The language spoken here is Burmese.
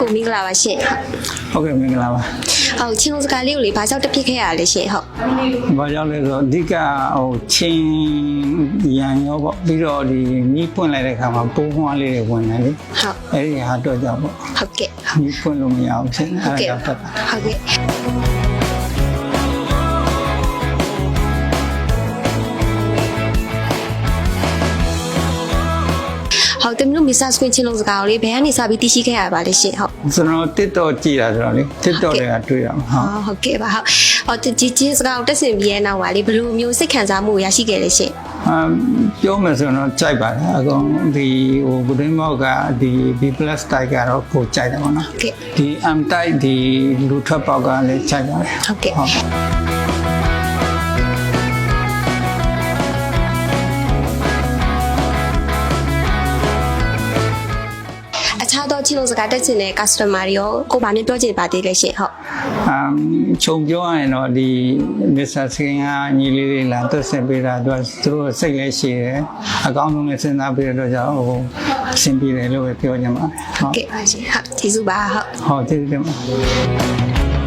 ကိုမင်္ဂလာပါရှင်ဟုတ်ကဲ့မင်္ဂလာပါဟုတ်ချင်းလုံးစကားလေးကိုလေဘာကြောင့်တက်ဖြစ်ခဲ့ရလဲရှင်ဟုတ်။ဘာကြောင့်လဲဆိုတော့အဓိကဟိုချင်းရန်ရောပေါ့ပြီးတော့ဒီနီးပွင့်လိုက်တဲ့ခါမှာပိုးမွှားလေးတွေဝင်တယ်လေဟုတ်။အဲဒီဟာတော့ကြောင့်ပေါ့ဟုတ်ကဲ့။နီးပွင့်လို့မရအောင်ဖြစ်နေဟုတ်အဲကဲ့ဒါကြောင့်တက်တာဟုတ်ကဲ့ ဟုတ်တယ်မလို့ Mr. Screen ချင်းလုံးစကားကိုလေဘယ်ကနေစပြီးသိရှိခဲ့ရပါလဲရှင်ဟုတ်။ကျွန်တော် TikTok ကြည့်တာဆိုတော့လေ TikTok တွေကတွေ့ရမှာဟောဟုတ်ကဲ့ပါဟုတ်ဟောဒီဒီချင်းစကားကိုတက်ဆင်ပြီးရဲ့နောက်ပါလေဘယ်လိုမျိုးစိတ်ခံစားမှုကိုရရှိခဲ့လဲရှင်။အမ်ပြောမယ်ဆိုတော့ကြိုက်ပါတယ်အကောင်ဒီဟိုဂရင်းမောက်ကဒီ B+ type ကတော့ပိုကြိုက်တယ်ပေါ့နော်ဟုတ်ကဲ့။ဒီ M type ဒီလူထွက်ပေါက်ကလည်းကြိုက်ပါတယ်ဟုတ်ကဲ့ ခြားသောချင်းလုံးစကားတက်ချင်တဲ့ customer တွေရောကိုဗာနဲ့ပြောချင်ပါသေးလဲရှင်ဟုတ်အမ်ခြုံပြောရရင်တော့ဒီမစ္စတာစကင်ကညီလေးလေးလာသက်ဆက်ပေးတာသူကသူတို့စိတ်လည်းရှိတယ်အကောင်းဆုံးလည်းစဉ်းစားပေးတဲ့အတွက်ကြောင့်ဟိုအဆင်ပြေတယ်လို့ပဲပြောချင်ပါတယ်ဟုတ်ကဲ့ပါရှင်ဟုတ်ကျေးဇူးပါဟုတ်ဟုတ်ကျေးဇူးတင်ပါတယ်